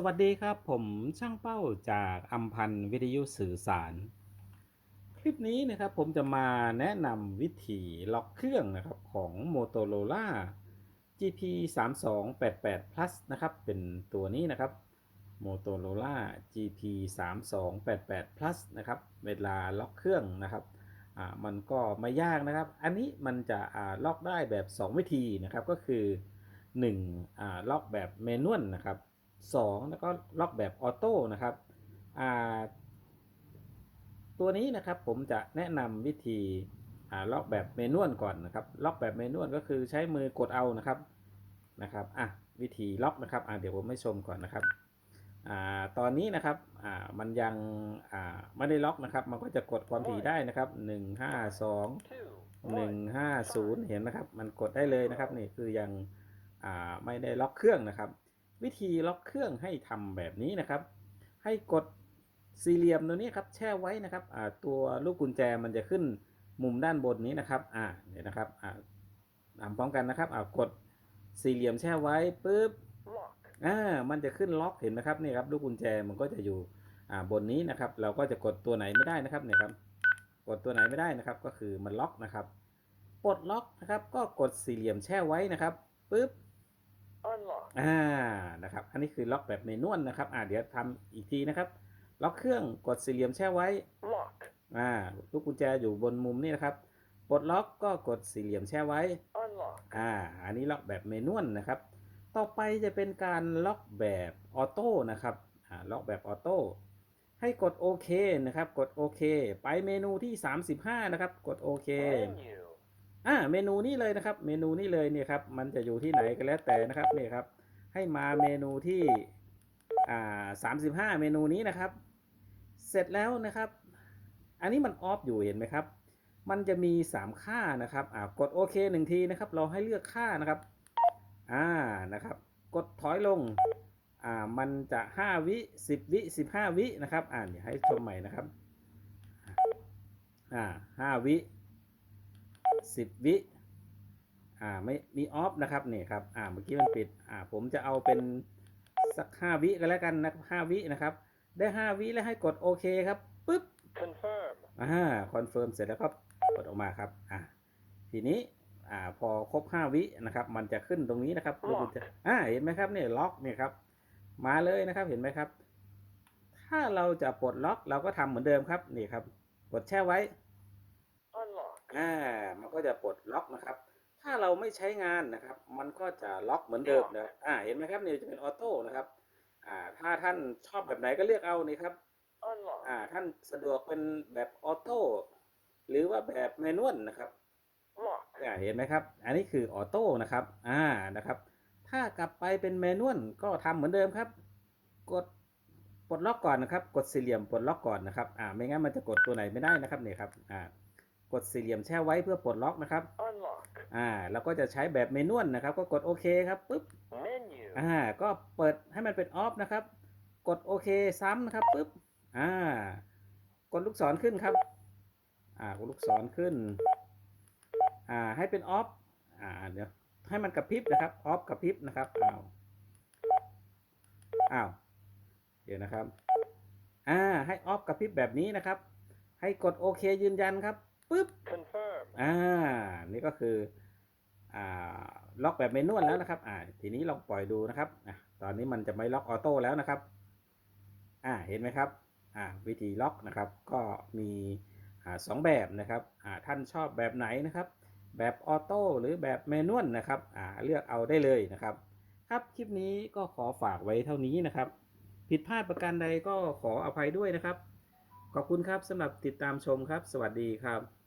สวัสดีครับ ผมช่างเป้าจากอัมพันธ์วิทยุสื่อสาร คลิปนี้นะครับผมจะมาแนะนำวิธีล็อกเครื่องนะครับของ Motorola GP 3 2 8 8 Plus นะครับ เป็นตัวนี้นะครับ Motorola GP 3 2 8 8 Plus นะครับ เวลาล็อกเครื่องนะครับมันก็ไม่ยากนะครับ อันนี้มันจะล็อกได้แบบ 2 วิธีนะครับ ก็คือ1อ่าล็อกแบบเมนวลนะครับ 2 แล้วก็ล็อกแบบออโต้นะครับตัวนี้นะครับผมจะแนะนำวิธีล็อกแบบเมนวลก่อนนะครับ ล็อกแบบเมนวลก็คือใช้มือกดเอานะครับนะครับอะวิธีล็อกนะครับอะเดี๋ยวผมให้ชมก่อนนะครับอ่าตอนนี้นะครับอ่ามันยังอ่าไม่ได้ล็อกนะครับ มันก็จะกดความถี่ได้นะครับ1 5 2 1 5 0เห็นไหมครับ มันกดได้เลยนะครับนี่คือยังอ่าไม่ได้ล็อกเครื่องนะครับ วิธีล็อกเครื่องให้ทำแบบนี้นะครับ ให้กดสี่เหลี่ยมตัวนี้ครับแช่ไว้นะครับตัวลูกกุญแจมันจะขึ้นมุมด้านบนนี้นะครับอ่าเดี๋ยวนะครับอ่าทำพร้อมกันนะครับอ่ากดสี่เหลี่ยมแช่ไว้ปุ๊บอ่ามันจะขึ้นล็อกเห็นไหมครับนี่ครับลูกกุญแจมันก็จะอยู่อ่าบนนี้นะครับ เราก็จะกดตัวไหนไม่ได้นะครับเนี่ยครับ กดตัวไหนไม่ได้นะครับ ก็คือมันล็อกนะครับปลดล็อกนะครับ ก็กดสี่เหลี่ยมแช่ไว้นะครับปุ๊บ Unlock. อ่านะครับ อันนี้คือล็อกแบบเมนวลนะครับ อ่าเดี๋ยวทำอีกทีนะครับ ล็อกเครื่องกดสี่เหลี่ยมแช่ไว้ Lock. อ่าลูกกุญแจอยู่บนมุมนี่นะครับปลดล็อกก็กดสี่เหลี่ยมแช่ไว้ Unlock. อ่า อันนี้ล็อกแบบเมนวลนะครับ ต่อไปจะเป็นการล็อกแบบออโต้นะครับ อ่า ล็อกแบบออโต้ ให้กดโอเคนะครับ กดโอเค ไปเมนูที่ 35 นะครับ กดโอเค Menu. อ่าเมนูนี้เลยนะครับ เมนูนี้เลยเนี่ยครับ มันจะอยู่ที่ไหนก็แล้วแต่นะครับนี่ครับ ให้มาเมนูที่อ่าสามสิบห้าเมนูนี้นะครับ เสร็จแล้วนะครับ อันนี้มันออฟอยู่เห็นไหมครับ มันจะมีสามค่านะครับอ่ากดโอเคหนึ่งทีนะครับ เราให้เลือกค่านะครับอ่านะครับ กดถอยลงอ่ามันจะห้าวิสิบวิสิบห้าวินะครับ อ่าเดี๋ยวให้ชมใหม่นะครับอ่าห้าวิ สิบวิอ่าไม่มีออฟนะครับนี่ครับอ่าเมื่อกี้มันปิดอ่าผมจะเอาเป็นสักห้าวิกันแล้วกันนะครับห้าวินะครับ ได้ห้าวิแล้วให้กดโอเคครับปึ๊บ Confirm. อ่าคอนเฟิร์มเสร็จแล้วก็กดออกมาครับอ่าทีนี้อ่าพอครบห้าวินะครับ มันจะขึ้นตรงนี้นะครับลูกกุญแจอ่าเห็นไหมครับเนี่ยล็อกเนี่ยครับ มาเลยนะครับเห็นไหมครับ ถ้าเราจะปลดล็อกเราก็ทำเหมือนเดิมครับนี่ครับ กดแช่ไว้ Unlock. อ่า มันก็จะปลดล็อกนะครับ ถ้าเราไม่ใช้งานนะครับ มันก็จะล็อกเหมือนเดิมนะอ่า เห็นไหมครับเนี่ยจะเป็นออโต้นะครับ อ่า ถ้าท่านชอบแบบไหนก็เลือกเอานี่ครับ Unlock. อ่า ท่านสะดวกเป็นแบบออโต้หรือว่าแบบแมนนวลนะครับ Lock. อ่าเห็นไหมครับ อันนี้คือออโต้นะครับ อ่า นะครับ ถ้ากลับไปเป็นแมนนวลก็ทำเหมือนเดิมครับ กดปลดล็อกก่อนนะครับ กดสี่เหลี่ยมปลดล็อกก่อนนะครับ อ่า ไม่งั้นมันจะกดตัวไหนไม่ได้นะครับเนี่ยครับ อ่า กดสี่เหลี่ยมแช่ไว้เพื่อปลดล็อกนะครับ Unlock. อ่าเราก็จะใช้แบบเมนวลนะครับ ก็กดโอเคครับปุ๊บ Menu. อ่าก็เปิดให้มันเป็นออฟนะครับ กดโอเคซ้ำนะครับปุ๊บอ่ากดลูกศรขึ้นครับอ่ากดลูกศรขึ้นอ่าให้เป็นออฟอ่าเดี๋ยวให้มันกระพริบนะครับออฟกระพริบนะครับอ้าวอ้าวเดี๋ยวนะครับอ่าให้ออฟกระพริบแบบนี้นะครับ ให้กดโอเคยืนยันครับ ปุ๊บ Confirm. อ่า นี่ก็คือ อ่า ล็อกแบบเมนวลแล้วนะครับ อ่า ทีนี้ลองปล่อยดูนะครับ อะ ตอนนี้มันจะไม่ล็อกออโต้แล้วนะครับ อ่า เห็นไหมครับ อ่า วิธีล็อกนะครับ ก็มี อ่าสองแบบนะครับ อ่า ท่านชอบแบบไหนนะครับ แบบออโต้หรือแบบเมนวลนะครับ อ่า เลือกเอาได้เลยนะครับ ครับ คลิปนี้ก็ขอฝากไว้เท่านี้นะครับ ผิดพลาดประการใดก็ขออภัยด้วยนะครับ ขอบคุณครับสำหรับติดตามชมครับ สวัสดีครับ